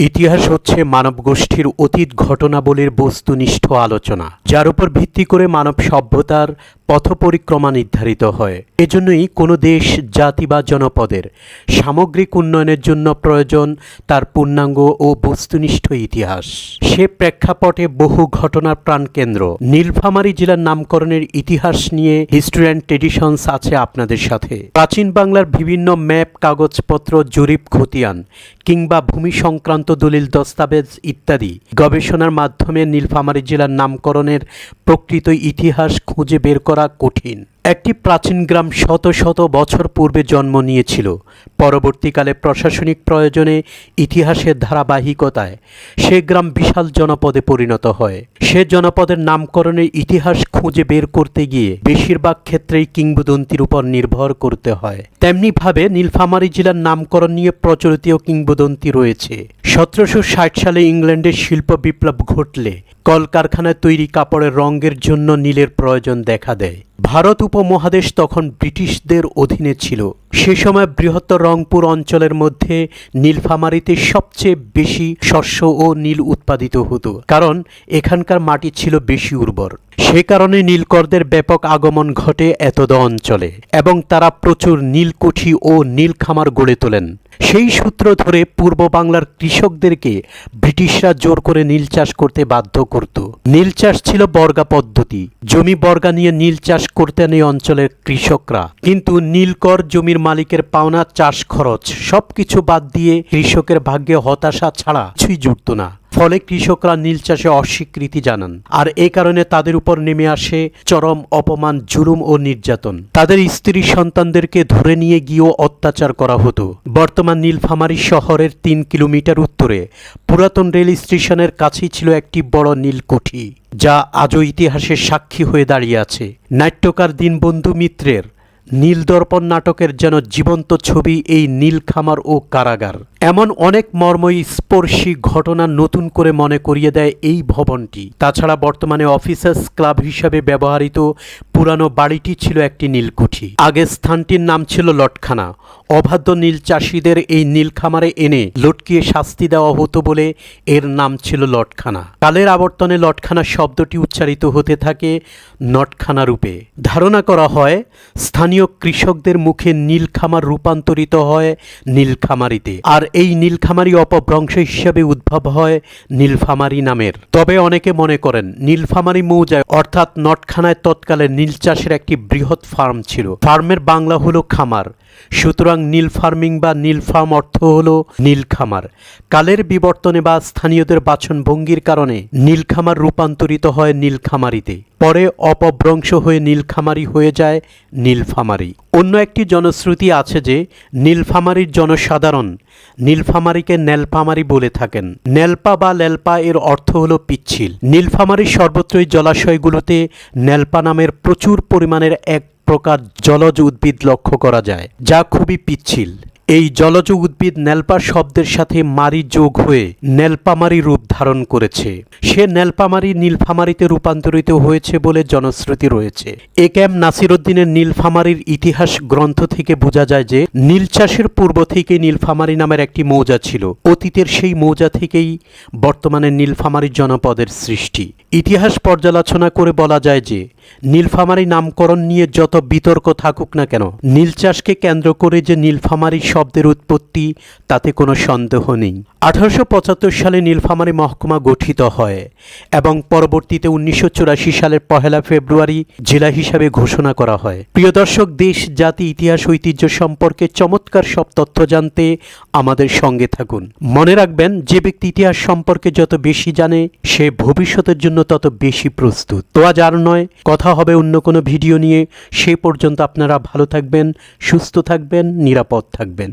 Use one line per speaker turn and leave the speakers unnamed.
ইতিহাস হচ্ছে মানব গোষ্ঠীর অতীত ঘটনাবলীর বস্তুনিষ্ঠ আলোচনা যার উপর ভিত্তি করে মানব সভ্যতার পথ পরিক্রমা নির্ধারিত হয়। এজন্যই কোনো দেশ, জাতি বা জনপদের সামগ্রিক উন্নয়নের জন্য প্রয়োজন তার পূর্ণাঙ্গ ও বস্তুনিষ্ঠ ইতিহাস। সে প্রেক্ষাপটে বহু ঘটনার প্রাণকেন্দ্র। নীলফামারী জেলার নামকরণের ইতিহাস নিয়ে হিস্ট্রি অ্যান্ড ট্রেডিশনস আছে আপনাদের সাথে। প্রাচীন বাংলার বিভিন্ন ম্যাপ, কাগজপত্র, জরিপ, খতিয়ান কিংবা ভূমি সংক্রান্ত দলিল, দস্তাবেজ ইত্যাদি গবেষণার মাধ্যমে নীলফামারী জেলার নামকরণের প্রকৃত ইতিহাস খুঁজে বের করা কঠিন। একটি প্রাচীন গ্রাম শত শত বছর পূর্বে জন্ম নিয়েছিল। পরবর্তীকালে প্রশাসনিক প্রয়োজনে ইতিহাসের ধারাবাহিকতায় সে গ্রাম বিশাল জনপদে পরিণত হয়। সে জনপদের নামকরণের ইতিহাস খুঁজে বের করতে গিয়ে বেশিরভাগ ক্ষেত্রেই কিংবদন্তির উপর নির্ভর করতে হয়। তেমনিভাবে নীলফামারী জেলার নামকরণ নিয়ে প্রচলিত কিংবদন্তি রয়েছে। সতেরোশো ষাট সালে ইংল্যান্ডের শিল্প বিপ্লব ঘটলে কলকারখানায় তৈরি কাপড়ের রঙের জন্য নীলের প্রয়োজন দেখা দেয়। ভারত উপমহাদেশ তখন ব্রিটিশদের অধীনে ছিল। সে সময় বৃহত্তর রংপুর অঞ্চলের মধ্যে নীলফামারীতে সবচেয়ে বেশি শস্য ও নীল উৎপাদিত হতো, কারণ এখানকার মাটি ছিল বেশি উর্বর। সে কারণে নীলকরদের ব্যাপক আগমন ঘটে এতদ অঞ্চলে, এবং তারা প্রচুর নীলকুঠি ও নীল খামার গড়ে তোলেন। সেই সূত্র ধরে পূর্ব বাংলার কৃষকদেরকে ব্রিটিশরা জোর করে নীল চাষ করতে বাধ্য করত। নীল চাষ ছিল বর্গা পদ্ধতি, জমি বর্গা নিয়ে নীল চাষ করতেন এই অঞ্চলের কৃষকরা। কিন্তু নীলকর জমির মালিকের পাওনা, চাষ খরচ, সবকিছু বাদ দিয়ে কৃষকের ভাগ্যে হতাশা ছাড়া কিছুই জুটত না। ফলে কৃষকরা নীল চাষে অস্বীকৃতি জানান। আর এ কারণে তাদের উপর নেমে আসে চরম অপমান, জুলুম ও নির্যাতন। তাদের স্ত্রী সন্তানদেরকে ধরে নিয়ে গিয়েও অত্যাচার করা হতো। বর্তমান নীলফামারী শহরের তিন কিলোমিটার উত্তরে পুরাতন রেল স্টেশনের কাছেই ছিল একটি বড় নীলকুঠি, যা আজও ইতিহাসের সাক্ষী হয়ে দাঁড়িয়ে আছে। নাট্যকার দীনবন্ধু মিত্রের নীলদর্পণ নাটকের যেন জীবন্ত ছবি এই নীলখামার ও কারাগার। এমন অনেক মর্মই স্পর্শী ঘটনা নতুন করে মনে করিয়ে দেয় এই ভবনটি। তাছাড়া বর্তমানে অফিসার্স ক্লাব হিসাবে ব্যবহৃত পুরানো বাড়িটি ছিল একটি নীলকুঠি। আগে স্থানটির নাম ছিল লটখানা। অবাধ্য নীল চাষিদের এই নীলখামারে এনে লটকিয়ে শাস্তি দেওয়া হতো বলে এর নাম ছিল লটখানা। কালের আবর্তনে লটখানা শব্দটি উচ্চারিত হতে থাকে নটখানা রূপে। ধারণা করা হয়, স্থানীয় কৃষকদের মুখে নীলখামার রূপান্তরিত হয় নীলখামারিতে। আর এই নীলখামারি অপভ্রংশ হিসাবে উদ্ভব হয় নীলফামারি নামের। তবে অনেকে মনে করেন নীলফামারি মৌজায় অর্থাৎ নটখানায় তৎকালে নীল চাষের একটি বৃহৎ ফার্ম ছিল। ফার্মের বাংলা হলো খামার। সুতরাং নীল ফার্মিং বা নীল ফার্ম অর্থ হল নীল খামার। কালের বিবর্তনে বা স্থানীয়দের বাচনভঙ্গির কারণে নীলখামার রূপান্তরিত হয় নীলখামারিতে পরে অপভ্রংশ হয়ে নীলখামারি হয়ে যায় নীলফামারি অন্য একটি জনশ্রুতি আছে যে নীলফামারির জনসাধারণ নীলফামারিকে নেলফামারি বলে থাকেন। নেলপা বা লেলপা এর অর্থ হলো পিচ্ছিল। নীলফামারির সর্বত্রই জলাশয়গুলোতে নেলপা নামের প্রচুর পরিমাণের এক প্রকার জলজ উদ্ভিদ লক্ষ্য করা যায় যা খুবই পিচ্ছিল। এই জলজ উদ্ভিদ নেলপা শব্দের সাথে মারি যোগ হয়ে নেলপামারি রূপ ধারণ করেছে। সে নেলপামারি নীলফামারিতে রূপান্তরিত হয়েছে বলে জনশ্রুতি রয়েছে। এ ক্যাম নাসিরুদ্দিনের নীলফামারির ইতিহাস গ্রন্থ থেকে বোঝা যায় যে নীল চাষের পূর্ব থেকে নীলফামারি নামের একটি মৌজা ছিল। অতীতের সেই মৌজা থেকেই বর্তমানে নীলফামারি জনপদের সৃষ্টি। ইতিহাস পর্যালোচনা করে বলা যায় যে নীলফামারি নামকরণ নিয়ে যত বিতর্ক থাকুক না কেন, নীল চাষকে কেন্দ্র করে যে নীলফামারি শব্দের উৎপত্তি, তাতে কোনো সন্দেহ নেই। আঠারোশো পঁচাত্তর সালে নীলফামারী মহকুমা গঠিত হয় এবং পরবর্তীতে উনিশশো চুরাশি সালের পহেলা ফেব্রুয়ারি জেলা হিসাবে ঘোষণা করা হয়। প্রিয় দর্শক, দেশ, জাতি, ইতিহাস, ঐতিহ্য সম্পর্কে চমৎকার সব তথ্য জানতে আমাদের সঙ্গে থাকুন। মনে রাখবেন, যে ব্যক্তি ইতিহাস সম্পর্কে যত বেশি জানে, সে ভবিষ্যতের জন্য তত বেশি প্রস্তুত। তো আজ আর নয়, কথা হবে অন্য কোনো ভিডিও নিয়ে। সে পর্যন্ত আপনারা ভালো থাকবেন, সুস্থ থাকবেন, নিরাপদ থাকবেন।